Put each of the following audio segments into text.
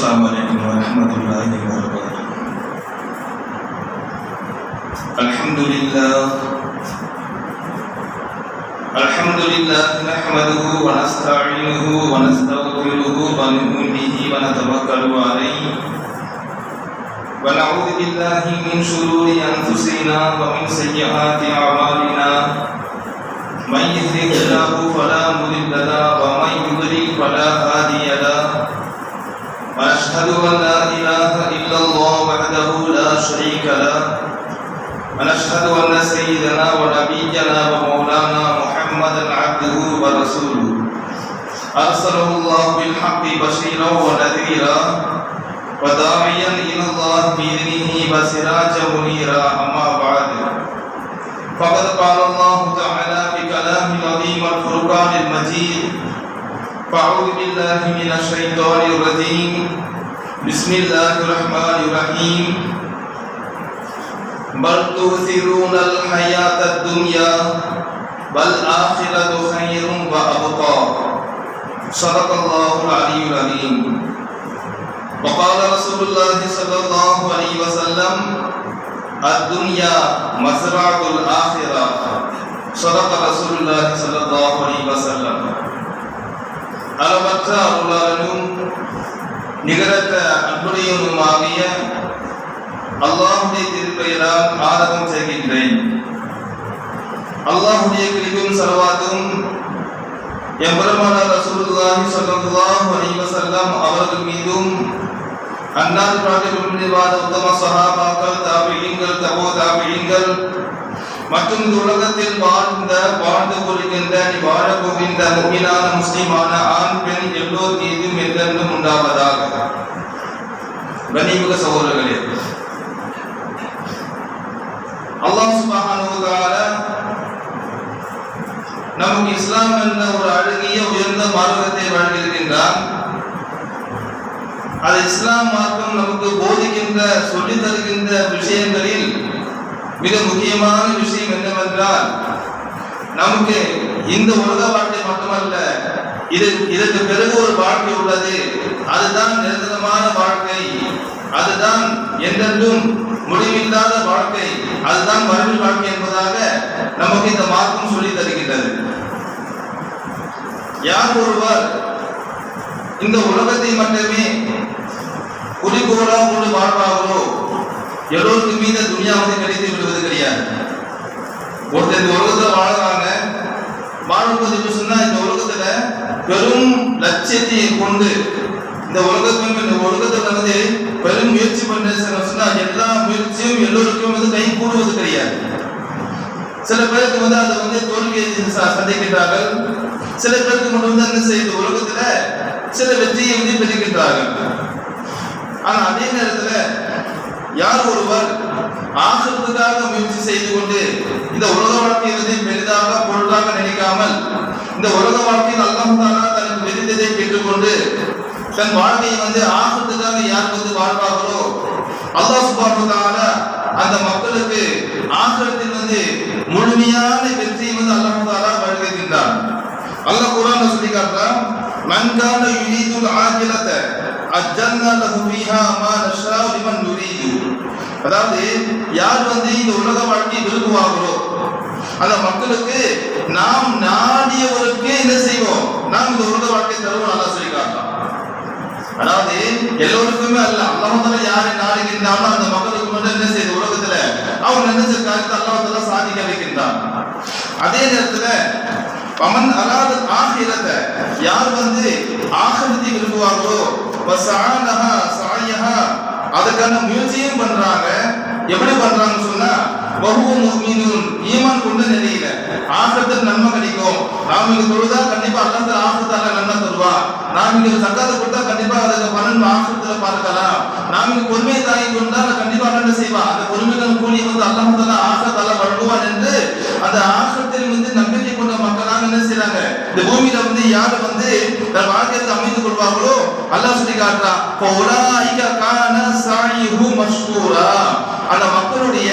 Assalamualaikum warahmatullahi wabarakatuh. Alhamdulillah. Alhamdulillah nahmaduhu wa nasta'inuhu wa nastaghfiruhu wa nu'minu wa. Wa billahi min shururi anfusina wa min sayyiati a'malina. Man yahdihillahu fala mudilla wa man yudlil fala hadiya. ونشهد أن لا إله إلا الله وحده لا شريك له. ونشهد أن سيدنا ونبينا ومولانا محمدا عبده ورسوله. أرسله الله بالحق بشيرا ونذيرا. وداعيا إلى الله بإذنه وسراجا منيرا. أما بعد فقد قال الله تعالى في كلامه العظيم الفرقان المجيد فأعوذ بالله من الشيطان الرجيم. بسم الله الرحمن الرحيم. بل تؤثرون الحياة الدنيا بل آخرة خير وأبقى. صدق الله العلي العظيم. وقال رسول الله صلى الله عليه وسلم الدنيا مزرعة الآخرة. صدق رسول الله صلى الله عليه وسلم. அளவற்ற அருளாளனும் நிகரற்ற அன்புடையவனுமாகிய அல்லாஹுடைய திருப்பெயரால் ஆரவம் செய்கின்றேன். அல்லாஹுடைய கிருபையும் சலவாத்தும் எம்பெருமானார் ரசூலுல்லாஹி ஸல்லல்லாஹு அலைஹி வஸல்லம் அவர்கள் மீதும் அன்னார் பிராட்டிவாத உத்தம சஹாபாக்கள் தாபியீன்கள் தபோ தாபியீன்கள் மற்றும் இந்த உலகத்தில் வாழ்ந்த வாழ்ந்து கொள்கின்ற நீ வாழப்போகின்ற முக்கியமான முஸ்லிமான ஆண் பெண் எல்லோர் மீதும் என்றென்றும் உண்டாவதாக. கனிமுக சகோதரர்களே அல்லாஹ் சுப்ஹானஹு நமக்கு இஸ்லாம் என்ற ஒரு அழகிய உயர்ந்த மார்க்கத்தை வழங்கியிருக்கின்றார் அது இஸ்லாம் மார்க்கம் நமக்கு போதிக்கின்ற சொல்லி தருகின்ற விஷயங்களில் மிக முக்கியமான விஷயம் என்னவென்றால் நமக்கு இந்த உலக வாழ்க்கை மட்டுமல்ல இது இதற்கு பிறகு ஒரு வாழ்க்கை உள்ளது. அதுதான் நிரந்தரமான வாழ்க்கை. அதுதான் என்றென்றும் முடிவில்லாத வாழ்க்கை. அதுதான் மறுமை வாழ்க்கை என்பதாக நமக்கு இந்த மார்க்கம் சொல்லி தருகின்றது. யார் ஒருவர் இந்த உலகத்தை மட்டுமே குறிக்கோளாக கொண்டு வாழ்வார்களோ எல்லோருக்கும் மீது துணியா வந்து கிடைத்து விடுவது கிடையாது. ஒருத்தர் இந்த உலகத்துல வாழ்றாங்க வாழும்போது சொன்னா இந்த உலகத்துல பெரும் லட்சியத்தை கொண்டு இந்த உலகத்துக்கு இந்த உலகத்துல வந்து பெரும் முயற்சி பண்ண சொன்னா எல்லா முயற்சியும் எல்லோருக்கும் வந்து கை கூடுவது கிடையாது. சில பேருக்கு வந்து அதை வந்து தோல்வியை சந்திக்கின்றார்கள். சில பேருக்கு மட்டும் வந்து என்ன செய்யுது உலகத்துல சில வெற்றியை வந்து பெறுகின்றார்கள். ஆனா அதே நேரத்துல யார் ஒருவர் ஆசிரத்துக்காக முயற்சி செய்து கொண்டு இந்த உலக வாழ்க்கையை வந்து பெரிதாக பொருளாக நினைக்காமல் இந்த உலக வாழ்க்கையில் அல்லாஹாலா தனக்கு பெரிந்ததை பெற்றுக்கொண்டு தன் வாழ்க்கையை வந்து ஆசிரத்துக்காக யார் வந்து வாழ்வார்களோ அல்லாஹ் சுபானுக்காக அந்த மக்களுக்கு ஆசிரத்தில் வந்து முழுமையான வெற்றியை வந்து அல்லாஹாலா வழங்குகின்றான். அல்லாஹ் குரான் சொல்லி காட்டுறான் மன்கான யுரீதுல் ஆஜிலத அஜ்ஜல்னா லஹு ஃபீஹா மா லிமன் அதாவது யார் வந்து இந்த உலக வாழ்க்கையை விரும்புவாங்களோ அந்த மக்களுக்கு நாம் நாடியவருக்கு என்ன செய்வோம்? நாம் இந்த உலக வாழ்க்கை தருவோம் நல்லா சொல்லி அதாவது எல்லோருக்குமே அல்ல அல்லாஹ் யாரை நாடுகின்றாலும் அந்த மக்களுக்கு மட்டும் என்ன செய்யுது உலகத்துல அவங்க நினைச்ச காரியத்தை அல்லாஹ் சாதிக்க வைக்கின்றான். அதே நேரத்துல பமன் அலாத ஆகிரத்தை யார் வந்து ஆகிரத்தை விரும்புவாங்களோ வசானஹா சாயஹா அதுக்கான முயற்சியும் பண்றாங்க. எப்படி பண்றாங்கன்னு சொன்னா பஹுவ முஸ்மீனும் ஈமான் கொண்ட நிலையில ஆகிரத்தில் நன்மை கிடைக்கும். நாம் இங்க தொழுதா கண்டிப்பா அல்லாஹ் ஆகிரத்தால நன்மை தருவா. நாம் இங்க சக்காத கொடுத்தா கண்டிப்பா அதுக்கு பன்னெண்டு ஆகிரத்துல பார்க்கலாம். நாம் இங்க பொறுமையை தாங்கி கொண்டா கண்டிப்பா என்ன செய்வா. அந்த பொறுமைகள் கூலி வந்து அல்லாமத்தால தாலா வழங்குவான் என்று அந்த ஆகிரத்தில் வந்து நம்பிக்கை கொண்ட மக்களாக என்ன செய்யறாங்க இந்த பூமியில வந்து யாரு வந்து தன் வாழ்க்கையை அமைந்து கொள்வார்களோ? அல்லாஹ் சொல்லி காட்டுறான் இப்போ உலக சாயிஹு மஷ்கூரா." அந்த மக்களுடைய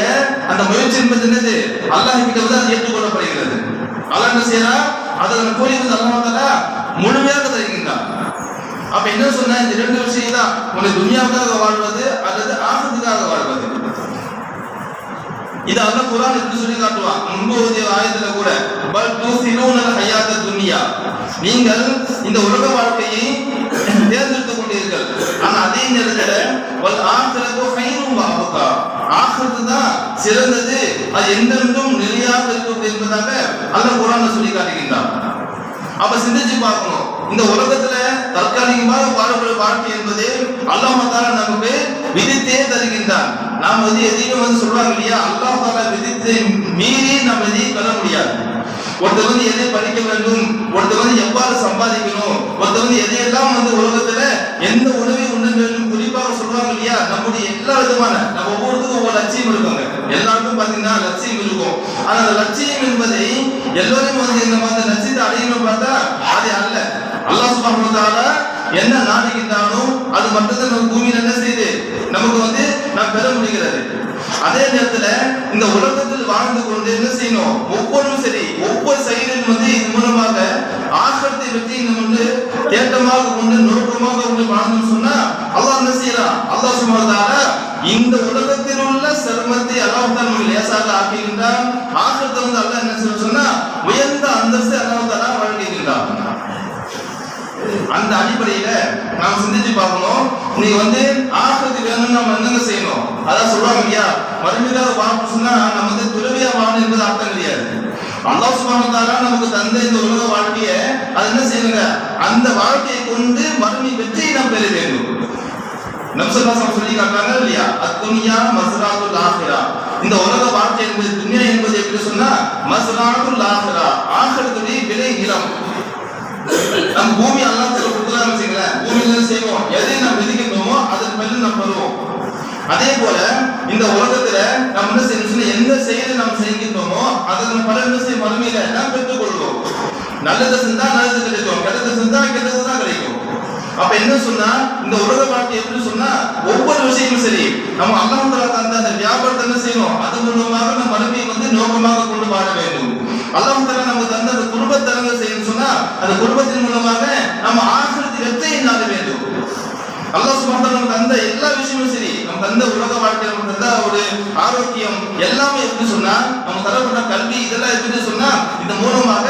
அந்த முயற்சி என்பது என்னது? அல்லாஹ் கிட்ட வந்து அது ஏற்றுக்கொள்ளப்படுகிறது. அல்லாஹ் என்ன செய்யறா அதன் கூலி வந்து அல்லாஹ் முழுமையாக தருகின்றார் அப்ப என்ன சொன்ன இந்த ரெண்டு விஷயம் தான். உன்னை துனியாவுக்காக வாழ்வது அல்லது ஆகத்துக்காக வாழ்வது. இது அல்ல குரான் எப்படி சொல்லி காட்டுவான். முன்பு ஆயத்துல கூட பல் தூசிலூனல் ஹயாத்த துன்யா. நீங்கள் இந்த உலக வாழ்க்கையை தேர்ந்து ஆனா அதே நேரத்துல வல் ஆக்கிறது ஃபைனும் வாபுகா ஆகிறது தான் சிறந்தது. அது எந்தெந்தும் நிலையாக இருக்கும் என்பதாக அந்த குரான் சொல்லி காட்டுகின்றான். அப்ப சிந்திச்சு பார்க்கணும். இந்த உலகத்துல தற்காலிகமாக வாழக்கூடிய வாழ்க்கை என்பது அல்லாஹால நமக்கு விதித்தே தருகின்றான். நாம் வந்து எதையும் வந்து சொல்றாங்க இல்லையா? அல்லாஹால விதித்தை மீறி நாம் எதையும் பெற முடியாது. ஒருத்தர் வந்து எதை படிக்க வேண்டும் ஒருத்தர் வந்து எவ்வாறு சம்பாதிக்கணும் ஒருத்தர் வந்து எதையெல்லாம் வந்து உலகத்துல எந்த உணவு இருப்பாங்க நம்ம ஒவ்வொருத்தருக்கும் ஒவ்வொரு லட்சியம் இருக்காங்க. எல்லாருக்கும் பாத்தீங்கன்னா லட்சியம் இருக்கும். ஆனா அந்த லட்சியம் என்பதை எல்லோரும் வந்து இந்த மாதிரி லட்சியத்தை அடையணும் பார்த்தா அது அல்ல. அல்லாஹ் சுப்ஹானஹு என்ன நாடுகின்றானோ அது மட்டும்தான் நம்ம பூமியில என்ன செய்யுது? நமக்கு வந்து நாம் பெற முடிகிறது. அதே நேரத்துல இந்த உலகத்தில் வாழ்ந்து கொண்டு என்ன செய்யணும்? ஒவ்வொருவரும் சரி ஒவ்வொரு செயலிலும் வந்து இது மூலமாக ஆசிரத்தை பற்றி நம்ம வந்து தேட்டமாக கொண்டு நோக்கமாக கொண்டு வாழ்ந்தோம்னு சொன்னா அல்லாஹ் என்ன செய்யலாம்? அல்லாஹ் சுமார் இந்த உலகத்தில் உள்ள சிரமத்தை அல்லாஹ் தான் லேசாக ஆக்குகின்றான். ஆசிரத்தை வந்து அல்லாஹ் என்ன செய்ய சொன்னா உயர்ந்த அந்தஸ்து அல்லாஹ் தாலா வழங்குகின்றான். அந்த அடிப்படையில நாம் சிந்திச்சு பார்க்கணும். நீ வந்து ஆசிரத்து வேணும்னு நம்ம என்னங்க செய்யணும்? அதான் சொல்றாங்க இல்லையா? மறுமையாக வாழ்க்கை சொன்னா நம்ம வந்து துறவியா வாழணும் என்பது அர்த்தம் கிடையாது. அல்லாஹ் சுப்ஹானஹு நமக்கு தந்த இந்த உலக வாழ்க்கையை அது என்ன செய்யுங்க? அந்த வாழ்க்கையை கொண்டு மறுமை வெற்றியை நாம் பெற வேண்டும். நம்சல்லாசம் சொல்லி காட்டாங்க இல்லையா அத்துனியா மஸ்ராத்துல் ஆஹிரா. இந்த உலக வாழ்க்கை என்பது துன்யா என்பது எப்படி சொன்னா மஸ்ராத்துல் ஆஹிரா ஆஹிரத்துடைய விலை நிலம். நம்ம பூமி எல்லாம் சில கொடுக்கலாம் வச்சுங்களேன் பூமியில செய்வோம்? எதை நம்ம விதிக்கின்றோமோ அதன் மேல நம்ம வருவோம். அதே போல இந்த உலகத்துல நம்ம என்ன செய்யணும் எந்த செயலை நாம் செய்கின்றோமோ அதற்கு பல என்ன செய்யும்? மறுமையில நாம் பெற்றுக்கொள்வோம். நல்லது செஞ்சா நல்லது கிடைக்கும். கெட்டது செஞ்சா கெட்டது தான் கிடைக்கும். அப்ப என்ன சொன்னா இந்த உலக வாழ்க்கை எப்படி சொன்னா ஒவ்வொரு விஷயமும் சரி. நம்ம அல்லாஹ் தந்த அந்த வியாபாரத்தை என்ன செய்யணும்? அது மூலமாக நம்ம மறுமையை வந்து நோக்கமாக கொண்டு வாழ வேண்டும். அல்லாஹ் தஆலா நமக்கு தந்த அந்த குடும்பத்தரங்க செய்யணும் சொன்னா அந்த குடும்பத்தின் மூலமாக நம்ம ஆசிரியத்தை வெற்றியை நாட வேண்டும். அல்லாஹ் சுப்ஹானஹு நமக்கு தந்த எல்லா விஷயமும் சரி. நம்ம தந்த உலக வாழ்க்கையில நமக்கு தந்த ஒரு ஆரோக்கியம் எல்லாமே எப்படி சொன்னா நம்ம தரப்பட்ட கல்வி இதெல்லாம் எப்படி சொன்னா இந்த மூலமாக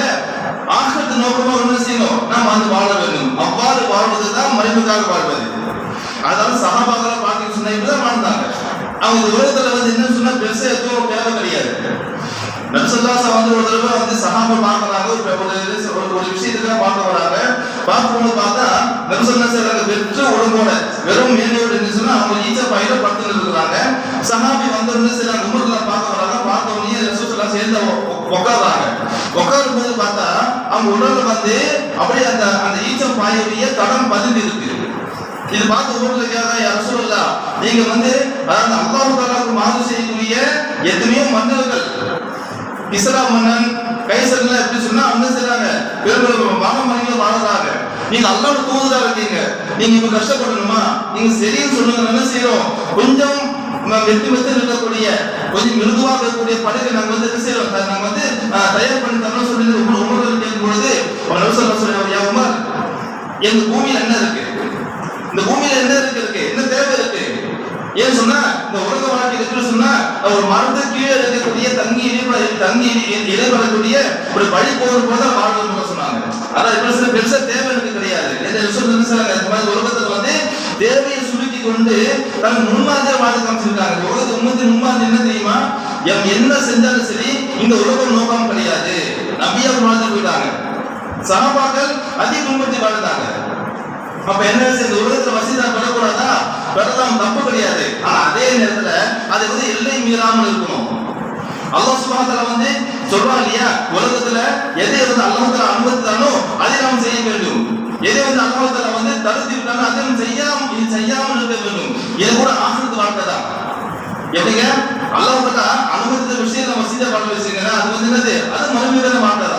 ஆகிரத்து நோக்கமாக என்ன செய்யணும் நாம் வந்து வாழ வேண்டும் அவ்வாறு வாழ்வதுதான் மறைமுகாக வாழ்வது அதனால சகாபாக்களை பார்த்து சொன்னா இப்படிதான் வாழ்ந்தாங்க. அவங்க உலகத்துல வந்து என்ன சொன்னா பெருசா எதுவும் தேவை கிடையாது. நபிசல்லாசா வந்து ஒரு தடவை வந்து சகாப பார்க்கறாங்க ஒரு ஒரு ஒரு- ஒரு விஷயத்துக்காக பார்க்க வராங்க. பார்க்கும்போது பார்த்தா நபிசல்லா சார் வெற்று உடம்போட வெறும் மேலையோடு என்ன சொன்னா அவங்க ஈச்ச பையில படுத்து இருக்கிறாங்க. சகாபி வந்து சில செய்யறாங்க பார்க்க வராங்க. பார்த்த உடனே சேர்ந்து உ- உட்கார்றாங்க உட்காரும் போது பார்த்தா அவங்க உடல்ல வந்து அப்படியே அந்த அந்த ஈச்சம் பாயுடைய தடம் பதிந்து இருக்கு. இது பார்த்து ஊர்ல யாரும் சொல்லலாம் நீங்க வந்து அந்த அல்லாஹ் தாலாவுக்கு செய்யக்கூடிய எத்தனையோ மன்னர்கள். இஸ்லாம் மன்னன் கைசர்லாம் எப்படி சொன்னா அவங்க செய்றாங்க. பெரும்பெரும் வானமணிகளை வாழறாங்க. நீங்க அல்லாஹ் தூதுதா இருக்கீங்க. நீங்க இப்ப கஷ்டப்படணுமா? நீங்க சரின்னு சொல்லுங்க என்ன செய்யறோம் கொஞ்சம் வெற்றி மெத்து இருக்கக்கூடிய கொஞ்சம் மிருதுவாக இருக்கக்கூடிய படகு நாங்க வந்து என்ன செய்யறோம் த- நாங்க வந்து தயார் பண்ணி தரணும் சொல்லி உமர் உமர் கேட்கும் பொழுது உமர் எங்க பூமியில என்ன இருக்கு? இந்த பூமியில என்ன இருக்கு இருக்கு? என்ன தேவை இருக்கு? ஏன் சொன்னா இந்த உலக வாழ்க்கை எப்படி சொன்னா ஒரு மருந்து கீழே இருக்கக்கூடிய தங்கி இடைப்பட தங்கி இ- ஒரு வழி போகும் போது தான் சொன்னாங்க. ஆனா இப்ப சில பெருசா தேவை எனக்கு கிடையாது. என்ன ரிசல்ட் என்ன இந்த மாதிரி உலகத்துல வந்து தேவையை சுருக்கி கொண்டு தன் முன்மாதிரியா வாழ்க்கை காமிச்சிருக்காங்க. உலகத்து உண்மத்தின் முன்மாதிரி என்ன தெரியுமா? எம் என்ன செஞ்சாலும் சரி இந்த உலகம் நோக்கம் கிடையாது. நபியா வாழ்ந்து போயிட்டாங்க. சகாபாக்கள் அதிக குடும்பத்தை வாழ்ந்தாங்க. அப்ப என்ன இந்த உலகத்துல வசதி பெறக்கூடாதா? பெறலாம் தப்பு கிடையாது. ஆனா அதே நேரத்துல அது வந்து எல்லை மீறாமல் இருக்கணும். அல்லாஹ் சுப்ஹானஹு வந்து சொல்றான் இல்லையா? உலகத்துல எதை வந்து அல்லாஹத்துல அனுமதித்தானோ அதை நாம் செய்ய வேண்டும். எதை வந்து அல்லாஹத்துல வந்து தடுத்து விட்டானோ அதை செய்யாம செய்யாமல் இருக்க வேண்டும். இது கூட ஆசிரியத்து வாழ்க்கை தான். எப்படிங்க? அல்லாஹ் அனுமதித்த விஷயம் நம்ம சீதா வாழ்க்கை அது வந்து என்னது? அது மறுமையான வாழ்க்கை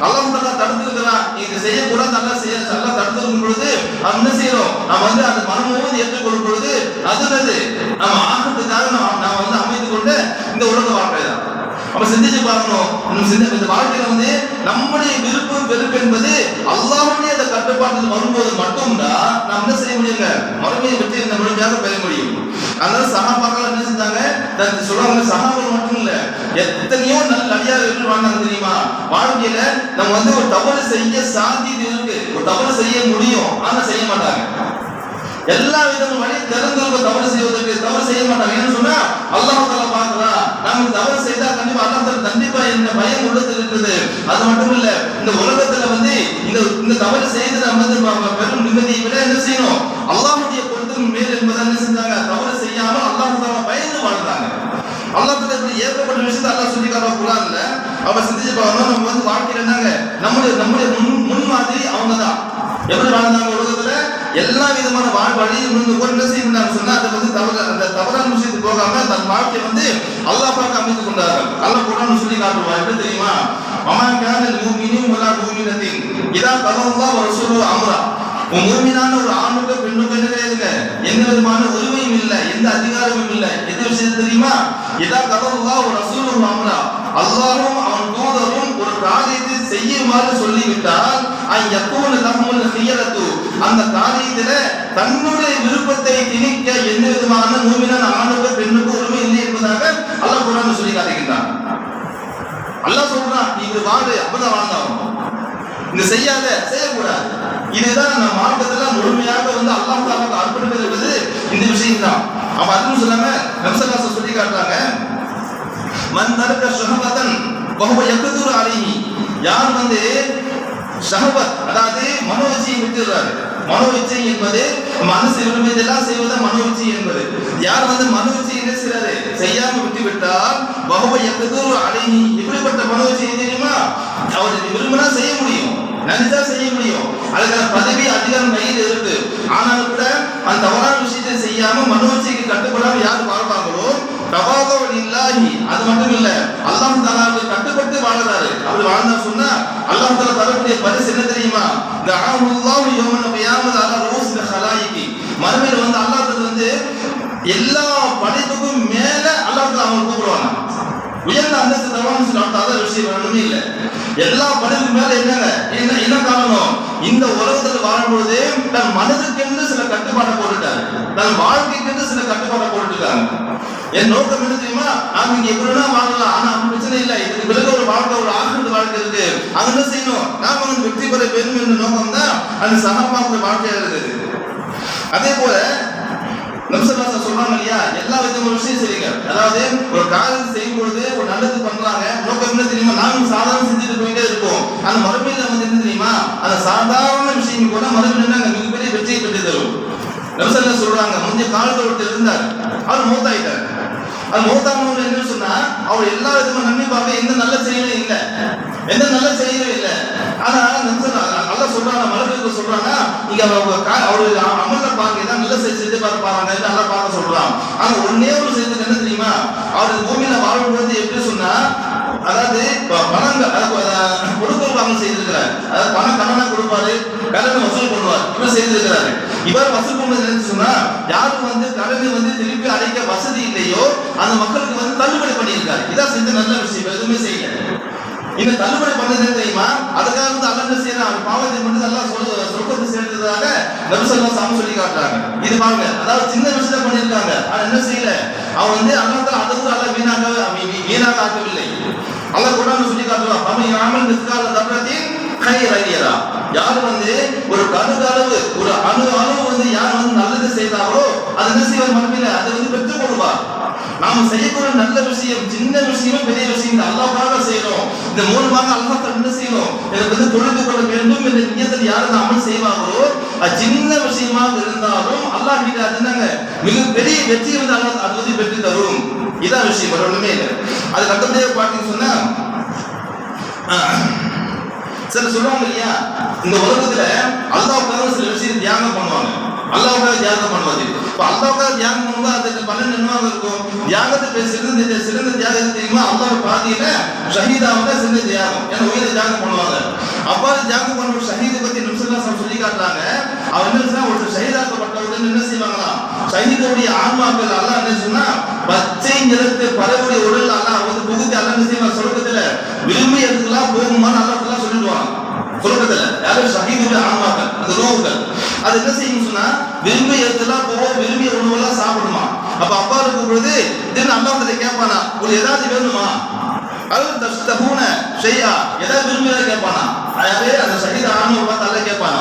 நல்ல அல்லாஹ் தஆலா தடுத்திருக்கிறான் இது செய்யக்கூடாது நல்லா செய்ய நல்லா தடுத்திருக்கும் பொழுது நம்ம என்ன செய்யறோம்? நம்ம வந்து அந்த மனமும் ஏற்றுக்கொள்ளும் பொழுது அது நம்ம ஆகத்துக்காக நாம் நாம் வந்து அமைத்து கொண்டு இந்த உலக வாழ்க்கை தான். அப்ப சிந்திச்சு பார்க்கணும். நம்ம சிந்த இந்த வாழ்க்கையில வந்து நம்முடைய விருப்பம் வெறுப்பு என்பது அல்லாஹ்வுடைய அந்த கட்டுப்பாட்டு வரும்போது மட்டும்தான் நாம் என்ன செய்ய முடியுங்க? மறுமையை பற்றி இந்த முழுமையாக பெற முடியும். அதனால சகாபாக்கள் என்ன செஞ்சாங்க? தன் சொல்றாங்க சகாபாக்கள் மட்டும் இல்ல எத்தனையோ நல்ல அடியார்கள் வாழ்ந்தாங்க தெரியுமா? வாழ்க்கையில நம்ம வந்து ஒரு தவறு செய்ய சாத்தியது இருக்கு. ஒரு தவறு செய்ய முடியும். ஆனா செய்ய மாட்டாங்க. எல்லா விதமும் வழி திறந்திருக்க தவறு செய்வதற்கு தவறு செய்ய மாட்டாங்க. ஏன்னு சொன்னா அல்லாஹ் தாலா பாக்குறா நாம தவறு செய்தா கண்டிப்பா அல்லாஹ் தாலா கண்டிப்பா இந்த பயம் உள்ளத்தில் இருக்குது அது மட்டும் இல்ல இந்த உலகத்துல வந்து இந்த இந்த தவறு செய்து நம்ம வந்து பெரும் நிம்மதியை விட என்ன செய்யணும்? அல்லாஹுடைய பொருத்தம் மேல் என்பதை என்ன செஞ்சாங்க? தவறு செய்யாம அல்லாஹ் பயந்து வாழ்ந்தாங்க. அல்லாஹ் இப்படி ஏற்பட்ட விஷயத்தை அல்லாஹ் சொல்லி காட்டுற குரான்ல. அவ சிந்திச்சு பார்க்கணும் நம்ம வந்து வாழ்க்கையில என்னங்க? நம்முடைய நம்முடைய முன் முன்மாதிரி அவங்க தான் எப்படி வாழ்ந்தாங்க உலகத்துல? எல்லா விதமான வாழ் வழி இருந்து கூட என்ன செய்யணும் சொன்னா அதை வந்து தவறு அந்த தவறான விஷயத்துக்கு போகாம தன் வாழ்க்கையை வந்து அல்லாஹ் பார்க்க அமைத்து கொண்டார்கள். அல்லாஹ் குரான் சொல்லி காட்டுவா எப்படி தெரியுமா? அம்மா கான மூமினும் வலா மூமினத்தின் இதா கதவுல்லா ஒரு சொல்லு அம்ரா. உன் மூமினான ஒரு ஆணுக்கு பெண்ணுக்கு என்ன கிடையாதுங்க எந்த விதமான உரிமையும் இல்லை எந்த அதிகாரமும் இல்லை. எந்த விஷயம் தெரியுமா? இதா கதவுல்லா ஒரு ரசூலும் அம்ரா. அல்லாரும் அவன் தூதரும் ஒரு காரியத்தை செய்யுமாறு சொல்லிவிட்டால் அன் யக்கூன லஹுல் ஹியரத்து அந்த காரியத்துல தன்னுடைய விருப்பத்தை திணிக்க எந்த விதமான மூமினான ஆணுக்கு பெண்ணுக்கு உரிமை இல்லை என்பதாக அல்லாஹ் குரான் சொல்லி காட்டுகின்றான். அல்லாஹ் சொல்றான் இது வாடு அப்பதான் வாழ்ந்தாகும் இந்த செய்யாத செய்யக்கூடாது. இதுதான் நம்ம மார்க்கத்துல முழுமையாக வந்து அல்லாஹ் அர்ப்பணிப்பது என்பது இந்த விஷயம் தான் அவன் அதுவும் சொல்லாம நம்சகாசம் சொல்லி காட்டுறாங்க மன் தரக்க ஷஹவதன் வஹுவ யக்துரு அலைஹி யார் வந்து ஷஹவத் அதாவது மனோஇச்சையை விட்டுறாரு மனோஇச்சை என்பது மனசு விரும்பியதெல்லாம் செய்வது மனோஇச்சை என்பது. யார் வந்து மனோஇச்சை என்ன செய்றாரு செய்யாம விட்டு விட்டால் வஹுவ யக்துரு அலைஹி. இப்படிப்பட்ட மனோஇச்சை தெரியுமா? அவர் விரும்பினா செய்ய முடியும் நினைச்சா செய்ய முடியும். அதுக்கான பதவி அதிகாரம் கையில் இருக்கு ஆனாலும் கூட அந்த தவறான விஷயத்தை செய்யாம மனோச்சைக்கு கட்டுப்படாமல் யார் வாழ்வாங்களோ தவாதவன் இல்லாஹி அது மட்டும் இல்ல அல்லாஹ் தாலாவுக்கு கட்டுப்பட்டு வாழ்றாரு. அப்படி வாழ்ந்தா சொன்னா அல்லாஹ் தாலா தரக்கூடிய பரிசு என்ன தெரியுமா? இந்த அல்லாஹ் யோமன கியாமத் அலா ரூஸ் ஹலாயிகி மறுமையில வந்து அல்லாஹ் தாலா வந்து எல்லா படைப்புக்கும் மேல அல்லாஹ் தாலா அவங்க கூப்பிடுவாங்க. உயர்ந்த அந்தஸ்து தருவான்னு சொல்லிட்டு அதான் விஷயம் ஒண்ணுமே இல்லை. எல்லா படைப்புக்கு மேல என்னங்க? என்ன என்ன காரணம்? இந்த உலகத்துல வாழும்பொழுது தன் மனதுக்கென்று சில கட்டுப்பாட்டை போட்டுட்டாரு. தன் வாழ்க்கைக்கென்று சில கட்டுப்பாட்டை போட்டுட்டாங்க என் நோக்கம் என்ன தெரியுமா? நாம இங்க எப்படினா வாழலாம். ஆனா பிரச்சனை இல்லை. இதுக்கு பிறகு ஒரு வாழ்க்கை ஒரு ஆசிரியர் வாழ்க்கை இருக்கு. அது என்ன செய்யணும்? நாம வந்து வெற்றி பெற வேண்டும் என்ற நோக்கம் தான் அது சமமாக வாழ்க்கையா இருக்குது அதே போல நம்சபாசம் சொல்றாங்க இல்லையா? எல்லா விதமான விஷயம் செய்யுங்க அதாவது ஒரு காரியம் செய்யும் பொழுது ஒரு நல்லது பண்றாங்க நோக்கம் என்ன தெரியுமா? நாமும் சாதாரண செஞ்சுட்டு போயிட்டே இருக்கோம் அந்த மறுமையில வந்து என்ன தெரியுமா? அந்த சாதாரண விஷயம் கூட மறுமையில என்னங்க மிகப்பெரிய வெற்றியை பெற்று தரும். நம்சல்ல சொல்றாங்க. முந்தைய காலத்துல ஒருத்தர் இருந்தார். அவர் மூத்தாயிட்டார். அது மூத்தானவங்க என்ன சொன்னா அவர் எல்லா விதமும் நன்மை பார்க்க எந்த நல்ல செயலும் இல்லை. எந்த நல்ல செயலும் இல்லை. ஆனா நல்லா சொல்றாங்க மலர்களுக்கு சொல்றாங்க இங்க அவரு அமல்ல பாருங்க ஏதாவது நல்ல செய்து செஞ்சு பார்த்து பாருங்க நல்லா பார்க்க சொல்றான் ஆனா ஒன்னே ஒரு செய்தது என்ன தெரியுமா? அவர் பூமியில வாழும்போது எப்படி சொன்னா அதாவது பணங்கள் அதாவது அஹ், கொடுக்கல் வாங்கல் செய்திருக்கிறார். அதாவது பணம் கடனா கொடுப்பாரு கடனை வசூல் பண்ணுவார்? இப்படி செய்திருக்கிறாரு. இவர் வசூல் பண்ணது என்னன்னு சொன்னா யாருக்கு வந்து கடனை வந்து திருப்பி அடைக்க வசதி இல்லையோ அந்த மக்களுக்கு வந்து தள்ளுபடி பண்ணியிருக்காரு. இதான் செஞ்ச நல்ல விஷயம் எதுவுமே செய்யல. இந்த தள்ளுபடி பண்ணது தெரியுமா? அதுக்காக வந்து அல்ல செய்யறான் அவன் பாவத்தை மட்டும் நல்லா சொல்ல சொர்க்கத்தை சேர்ந்ததாக நபிசல்லா சாமி சொல்லி காட்டுறாங்க. இது பாருங்க. அதாவது சின்ன விஷயத்தை பண்ணியிருக்காங்க. ஆனா என்ன செய்யல? அவன் வந்து அல்லாஹ் அதை கூட அல்ல வீணாக வீணாக ஆக்கவில்லை அல்ல கூட சொல்லி காட்டுறான் அவன் யாமல் நிற்காத தப்பத்தின் கை ரயியரா யார் வந்து ஒரு கருது அளவு ஒரு அணு அளவு வந்து யார் வந்து நல்லது செய்தாரோ அது என்ன செய்வார் மறுமையில அதை வந்து பெற்றுக் கொள்வார். நாம செய்யக்கூடிய நல்ல விஷயம் சின்ன விஷயமும் பெரிய விஷயம் இந்த அல்லாஹ்வாக செய்யறோம் இந்த மூலமாக அல்லாஹ் என்ன செய்யணும் எனக்கு வந்து தொழுது கொள்ள வேண்டும் என்ற நியத்தில் யார் அமல் செய்வாங்களோ அது சின்ன விஷயமாக இருந்தாலும் அல்லாஹ் கிட்ட அது என்னங்க? மிகப்பெரிய வெற்றி வந்து அல்லாஹ் அது வந்து பெற்று தரும். இதான் விஷயம் வேற ஒண்ணுமே இல்லை. அதுக்கு அடுத்தபடியாக பார்த்தீங்கன்னு சொன்னா சார் சில சொல்லுவாங்க இல்லையா? இந்த உலகத்துல அல்லாவுக்காக சில விஷயம் தியாகம் பண்ணுவாங்க. அல்லாவுக்காக தியாகம் பண்ணுவாங்க. இப்ப அல்லாவுக்காக தியாகம் பண்ணும்போது அதுக்கு பலன் என்னவாக இருக்கும்? தியாகத்தை பேர் சிறந்த சிறந்த தியாகம் தெரியுமா? அல்லாஹ் பாதியில ஷஹீதாவோட சிறந்த தியாகம். ஏன்னா உயிரை தியாகம் பண்ணுவாங்க. அவ்வாறு தியாகம் பண்ண ஷஹீதை பத்தி நிமிஷம் சொல்லி காட்டுறாங்க. அவர் என்ன சொன்னா ஒருத்தர் ஷஹீதாக்கப்பட்டவுடன் என்ன செய்வாங்களாம்? சைனிகளுடைய ஆன்மாக்கள் அல்லாஹ் என்ன சொன்னா பச்சை நிறத்து பறவையுடைய உடல் அல்லாஹ் வந்து புகுத்தி அல்லாஹ் என்ன செய்வான் சொர்க்கத்துல விரும்பி எதுக்கெல்லாம் போகுமான்னு அல்லாஹ் ஃபுல்லா சொல்லிடுவான் சொர்க்கத்துல. யாரும் ஷஹீதுடைய ஆன்மாக்கள். அந்த நோவுகள். அது என்ன செய்யும் சொன்னா விரும்பிய இடத்துலாம் போவோம் விரும்பிய உணவெல்லாம் சாப்பிடுமா அப்ப அப்பா இருக்கும் பொழுது திடீர்னு அம்மா கிட்ட கேட்பானா உங்களுக்கு ஏதாவது வேணுமா? அது பூனை ஷெய்யா ஏதாவது விரும்புறத கேட்பானா? அதாவது அந்த ஷஹீத் ஆன்மா பார்த்தாலே கேட்பானா.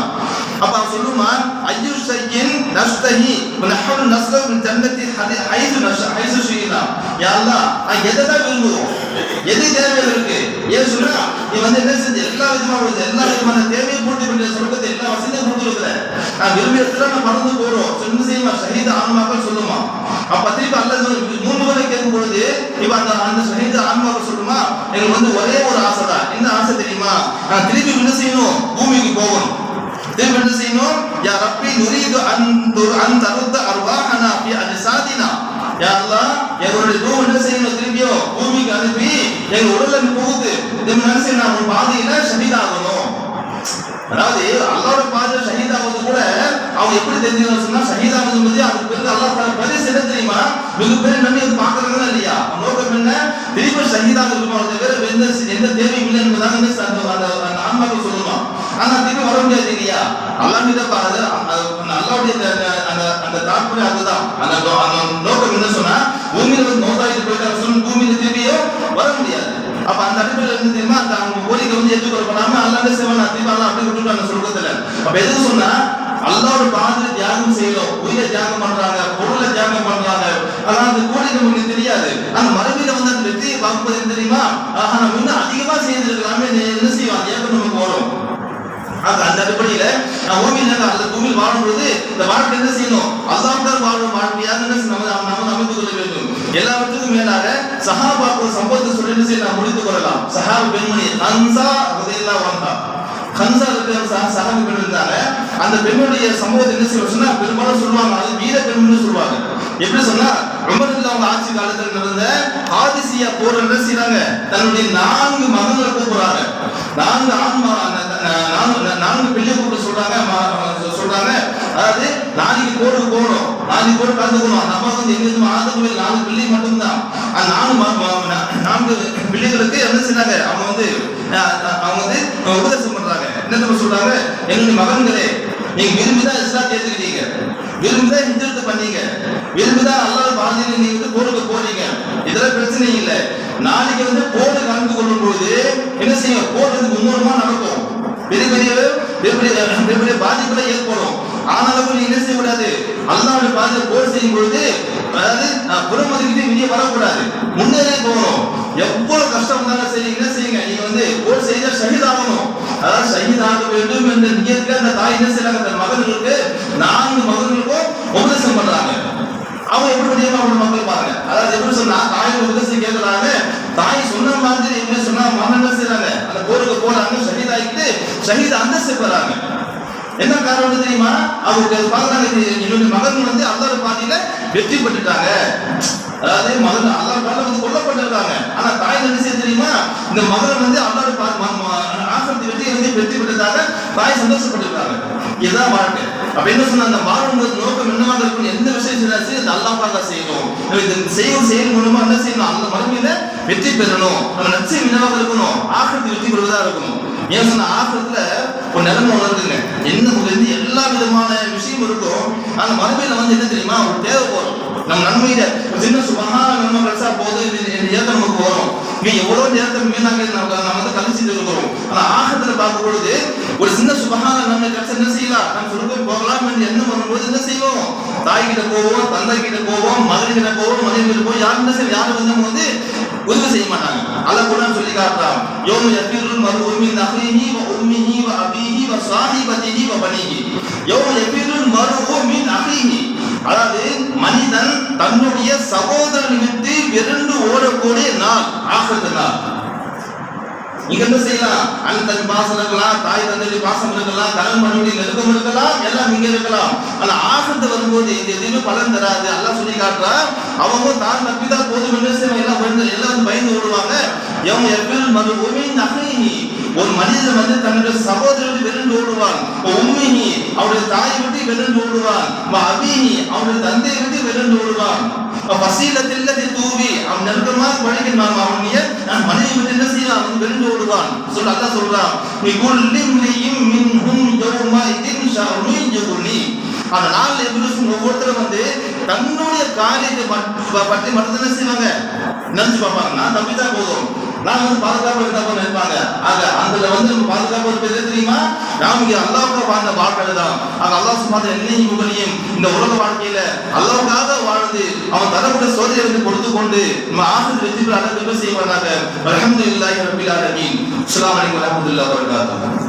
அப்ப அவன் சொல்லுவான் ஐயு ஷையின் நஸ்தஹி நஹ்ரு நஸ்ல ஜன்னதி ஹதி ஹைது நஷ ஐது ஷீனா. யா அல்லாஹ் நான் எதை தான் விரும்புறோம்? எது தேவையாக இருக்கு. ஏன் சொன்னா நீ வந்து என்ன செஞ்ச? எல்லா விதமான எல்லா விதமான தேவையை பூர்த்தி பண்ணி சொல்றது எல்லா வசதியும் கொடுத்துருக்குற நான் விரும்பிய இடத்துல நான் மறந்து போறோம். என்ன செய்யுமா? ஷஹீத் ஆன்மாக்கள் சொல்லுமா? அப்ப திருப்பி அல்ல மூணு முறை கேட்கும் பொழுது இப்ப அந்த அந்த ஷஹீத் ஆன்மாக்கள் சொல்லுமா? எனக்கு வந்து ஒரே ஒரு ஆசை தான். என்ன ஆசை தெரியுமா? நான் திருப்பி என்ன செய்யணும்? பூமிக்கு போகணும். திருப்பி என்ன செய்யணும் யா ரப்பி நுரீது அன் துர் அன் தருத்த அர்வாஹனா பி அஜசாதினா யா அல்லாஹ் எங்களுடைய ரூ என்ன செய்யணும் திரும்பியோ பூமிக்கு அனுப்பி எங்க உடல்ல போகுது புகுத்து என்ன செய்யணும் ஒரு பாதையில ஷஹீதாகணும் அதாவது அல்லாவோட பாதை ஷஹீதாவது கூட அவங்க எப்படி தெரிஞ்சுக்கணும் சொன்னா ஷஹீதாவது பத்தி அதுக்கு பிறகு அல்லா தர பரிசு என்ன தெரியுமா மிகப்பெரிய நம்பி அது பாக்குறாங்களா இல்லையா நோக்கம் என்ன திரும்ப ஷஹீதாக இருக்கும் அவங்க எந்த எந்த தேவையும் இல்லை என்பதாக அந்த அந்த அந்த ஆன்மாக்கள் சொல்லுமா ஆனா திரும்பி வர முடியாது இல்லையா? அல்லாஹ் அது பாது அல்லாவுடைய அந்த அந்த அந்த அதுதான். அந்த அந்த நோக்கம் என்ன சொன்னா பூமியில வந்து நோதாயிட்டு போயிட்டு சொன்ன பூமியில திரும்பியோ வர முடியாது. அப்ப அந்த அடிப்படையில் இருந்து தெரியுமா? அந்த அவங்க கோரிக்கை வந்து ஏற்றுக்கொள் பண்ணாம அல்லாண்ட சிவன் திரும்ப அல்லாஹ் அப்படி விட்டுட்டாங்க சொல்றதுல அப்ப எதுக்கு சொன்னா அல்லாவோட பாதையில தியாகம் செய்யணும் உயிரை தியாகம் பண்றாங்க பொருளை தியாகம் பண்றாங்க. ஆனா அந்த கோடி நமக்கு தெரியாது. ஆனா மறுபடியும் வந்து அந்த வெற்றியை பார்ப்பது தெரியுமா? ஆஹா நம்ம இன்னும் அதிகமா செய்திருக்கலாமே அந்த அடிப்படையில நான் பூமியில் அந்த பூமியில் வாழும் பொழுது இந்த வாழ்க்கை என்ன செய்யணும்? அல்லாஹ்தான் வாழும் வாழ்க்கையாக என்ன நம்ம நம்ம அமைத்து கொள்ள வேண்டும். எல்லாவற்றுக்கும் மேலாக சஹாபாக்கள் சம்பவத்தை சொல்லி என்ன செய்ய நாம் முடித்துக் கொள்ளலாம். சஹாபு பெண்மணி ஹன்சா அதையெல்லாம் வாழ்ந்தான் ஹன்சா இருக்கிற பெண் இருந்தாங்க. அந்த பெண்ணுடைய சம்பவத்தை என்ன செய்ய சொன்னா பெரும்பாலும் சொல்லுவாங்க. அது வீர பெண்மணி சொல்லுவாங்க. எப்படி சொன்னா உமர் அவங்க ஆட்சி காலத்தில் நடந்த ஆதிசியா போர் என்ன செய்றாங்க? தன்னுடைய நான்கு மகன்களை கூப்பிடுறாங்க நான்கு ஆன்மா நான்கு நான்கு பிள்ளை கூப்பிட்டு சொல்றாங்க சொல்றாங்க. அதாவது நாளைக்கு போருக்கு போகணும் நாளைக்கு போர் கலந்துக்கணும் அந்த அம்மா வந்து எங்க இருந்து ஆனந்த நாலு பிள்ளை மட்டும்தான். அந்த நான்கு நான்கு பிள்ளைகளுக்கு என்ன செய்யறாங்க அவங்க வந்து அவங்க வந்து உபதேசம் பண்றாங்க. என்ன சொல்றாங்க? எங்களுடைய மகன்களே நீங்க விரும்பிதான் இஸ்லாம் ஏத்துக்கிட்டீங்க. விரும்பிதான் ஹிஜ்ரத் பண்ணீங்க. விரும்பிதான் அல்லாஹ் பாதையில நீங்க வந்து போருக்கு போறீங்க. இதெல்லாம் பிரச்சனை இல்லை. நாளைக்கு வந்து போர் கலந்து கொள்ளும் போது என்ன செய்யும்? போர் வந்து மும்முரமா நடக்கும். பெரிய பெரிய பெரிய பெரிய பாதிப்புல ஏற்படும். ஆனாலும் நீ என்ன செய்யக்கூடாது? அல்லாவுடைய பாதி போர் செய்யும் பொழுது அதாவது நான் புறமதிக்கிட்டு வெளியே வரக்கூடாது. முன்னேறி போகணும். எவ்வளவு கஷ்டம் இருந்தாலும் சரி என்ன செய்யுங்க? நீங்க வந்து போர் செய்த ஷஹீதாகணும். அதாவது ஷஹீதாக வேண்டும் என்ற நீங்க தாய் என்ன செய்யறாங்க தன் மகன்களுக்கு நான்கு மகன்களுக்கும் உபதேசம் பண்றாங்க. அவங்க எப்படி தெரியுமா அவங்க மக்கள் பாருங்க. அதாவது எப்படி சொன்னா தாய் உபதேசம் கேட்கறாங்க தாய் சொன்ன மாதிரி எப்படி சொன்னா மகன் என்ன அந்த போருக்கு போறாங்க ஷஹீத் ஆகிட்டு ஷஹீத் அந்தஸ்து பெறாங்க. என்ன காரணம் தெரியுமா? அவருக்கு பார்க்கறாங்க என்னுடைய மகன் வந்து அந்த பாதியில வெற்றி பெற்றுட்டாங்க. அதாவது மகன் அல்லாஹ் பாதியில வந்து கொல்லப்பட்டிருக்காங்க. ஆனா தாய் என்ன தெரியுமா? இந்த மகன் வந்து அல்லாஹ் ஆசிரத்தை வெற்றி வந்து வெற்றி பெற்றதாக தாய் சந்தோஷப்பட்டிருக்காங்க. இதுதான் வாழ்க்கை. அப்ப என்ன சொன்னா அந்த வாழ்வுங்கிறது நோக்கம் என்னவாக இருக்கும் எந்த விஷயம் செய்தாச்சு அந்த அல்லாஹ் செய்யணும். இது இந்த செய்யும் செயல் மூலமா என்ன செய்யணும்? அந்த மறுமையில வெற்றி பெறணும். நம்ம நச்சை என்னவாக இருக்கணும்? ஆக்கிரத்தை வெற்றி பெறுவதா இருக்கணும். ஏன் சொன்ன ஆக்கிரத்துல ஒரு நிலைமை உணர்ந்துங்க என்ன இருந்து எல்லா விதமான விஷயம் இருக்கும். ஆனா மறுமையில வந்து என்ன தெரியுமா? ஒரு தேவை போறோம் நம்ம நன்மையில ஒரு சின்ன சுபமான நன்மை கிடைச்சா போதும் ஏத்த நமக்கு வரும் இங்க எவ்வளவு நேரத்துக்கு மீனாங்க நம்ம நம்ம வந்து கழிச்சுட்டு இருக்கிறோம் ஆனா ஆகத்துல பார்க்கும் பொழுது ஒரு சின்ன சுபகான நன்மை கிடைச்சா என்ன செய்யலாம்? நம்ம சொர்க்கம் போகலாம் என்று எண்ணம் வரும்போது என்ன செய்வோம்? தாய் கிட்ட போவோம் தந்தை கிட்ட போவோம் மகன் கிட்ட போவோம் மனைவி கிட்ட போவோம். யாரும் என்ன செய்ய யாரும் வந்து வந்து உதவி செய்ய மாட்டாங்க. அல்ல கூட சொல்லி காட்டலாம் யோம யஃபிருல் மர்உ மின் அஹீஹி வ உம்மிஹி வ அபிஹி வ சாஹிபதிஹி வ பனீஹி. யோம யஃபிருல் மர்உ மின் அஹீஹி அதாவது மனிதன் தன்னுடைய சகோதரன் விட்டு விரண்டு ஓடக்கூடிய நாள் ஆகத்து நாள். நீங்க என்ன செய்யலாம்? அண்ணன் தம்பி பாசம் இருக்கலாம் தாய் தந்தை பாசம் இருக்கலாம் கடன் மனைவி நெருக்கம் இருக்கலாம் எல்லாம் இங்க இருக்கலாம். ஆனா ஆசத்தை வரும்போது இது எதுவுமே பலன் தராது. எல்லாம் சொல்லி காட்டுறா அவங்க தான் தப்பிதான் போதும் என்று எல்லாம் பயந்து எல்லாரும் பயந்து ஓடுவாங்க. எவன் எவ்வில் மறு உமின் நகைனி ஒரு மனிதன் வந்து தன்னுடைய சகோதரர்கள் வெறுந்து ஓடுவான். உம்மினி அவருடைய தாயை விட்டு வெறுந்து ஓடுவான். அபினி அவருடைய அவனுடைய தந்தையை விட்டு வெறுந்து ஓடுவான். வசீலத்தில் தூவி அவன் நெருக்கமாக பழகினான் அவனுடைய நான் மனைவி விட்டு என்ன செய்யலாம் அவன் விரண்டு ஓடுவான். சொல்ல அதான் சொல்றான். நீ குல்லி மிலியும் மின்ஹும் யௌமா இதின் ஷஅனு யுகுனி அந்த நாள் எவ்வளவு ஒவ்வொருத்தரும் வந்து தன்னுடைய காரியத்தை மட்~ பற்றி மட்டும் என்ன செய்வாங்க? நினைச்சு பார்ப்பாங்க. நான் நம்பிதான் போதும். நான் வந்து பாதுகாப்பு இருந்தா போதும் நினைப்பாங்க ஆக அதுல வந்து நம்ம பாதுகாப்பு ஒரு எது தெரியுமா? நாம் இங்கே அல்லாஹ்வுக்கு வாழ்ந்த வாழ்க்கை தான். ஆக அல்லாஹ் சும்மா என்னையும் உங்களையும் இந்த உலக வாழ்க்கையில அல்லாவுக்காக வாழ்ந்து அவன் தரக்கூடிய சோதனை வந்து கொடுத்து கொண்டு நம்ம ஆசிரியர் வெற்றி பெற அனைத்து செய்வாங்க அலமதுல்லாஹி ரபில் ஆலமீன். அஸ்லாம் அலைக்கும் வரஹ்மத்துல்லாஹி வபரகாத்துஹு.